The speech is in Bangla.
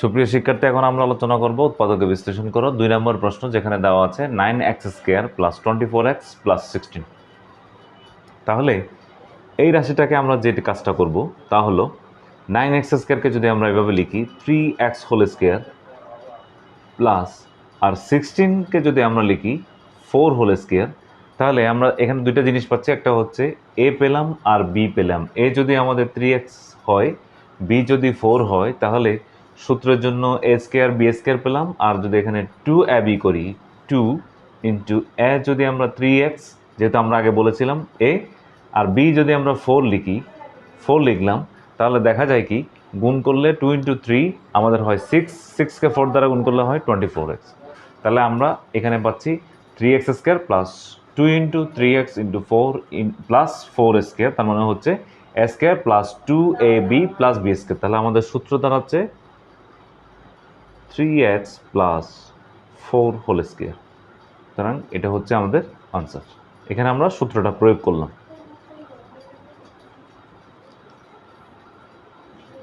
সুপ্রিয় শিক্ষার্থী, এখন আমরা আলোচনা করব উৎপাদকে বিশ্লেষণ করো দুই নম্বর প্রশ্ন, যেখানে দেওয়া আছে nine x square plus twenty four x plus sixteen. তাহলে এই রাশিটাকে আমরা যে কাজটা করব তা হলো নাইন এক্স স্কোয়ারকে যদি আমরা এভাবে লিখি, three x whole square plus আর সিক্সটিনকে যদি আমরা লিখি, ফোর হোল স্কোয়ার, তাহলে আমরা এখানে দুইটা জিনিস পাচ্ছি, একটা হচ্ছে এ পেলাম আর বি পেলাম। এ যদি আমাদের থ্রি এক্স হয়, বি যদি ফোর হয়, তাহলে সূত্রের জন্য এ স্কোয়ার বি স্কোয়ার পেলাম। আর যদি এখানে টু এ বি করি টু ইন্টু এ যদি আমরা থ্রি এক্স যেহেতু আমরা আগে বলেছিলাম এ আর বি যদি আমরা ফোর লিখি ফোর লিখলাম, তাহলে দেখা যায় কি, গুণ করলে টু ইন্টু থ্রি আমাদের হয় সিক্স সিক্সকে ফোর দ্বারা গুণ করলে হয় টোয়েন্টি ফোর এক্স তাহলে আমরা এখানে পাচ্ছি three x square plus two into three x into four in plus four square তার মানে হচ্ছে square plus two a b plus b square তাহলে আমাদের সূত্র দাঁড়াচ্ছে three x plus four whole square সুতরাং এটা হচ্ছে আমাদের আনসার এখানে আমরা সূত্রটা প্রয়োগ করলাম।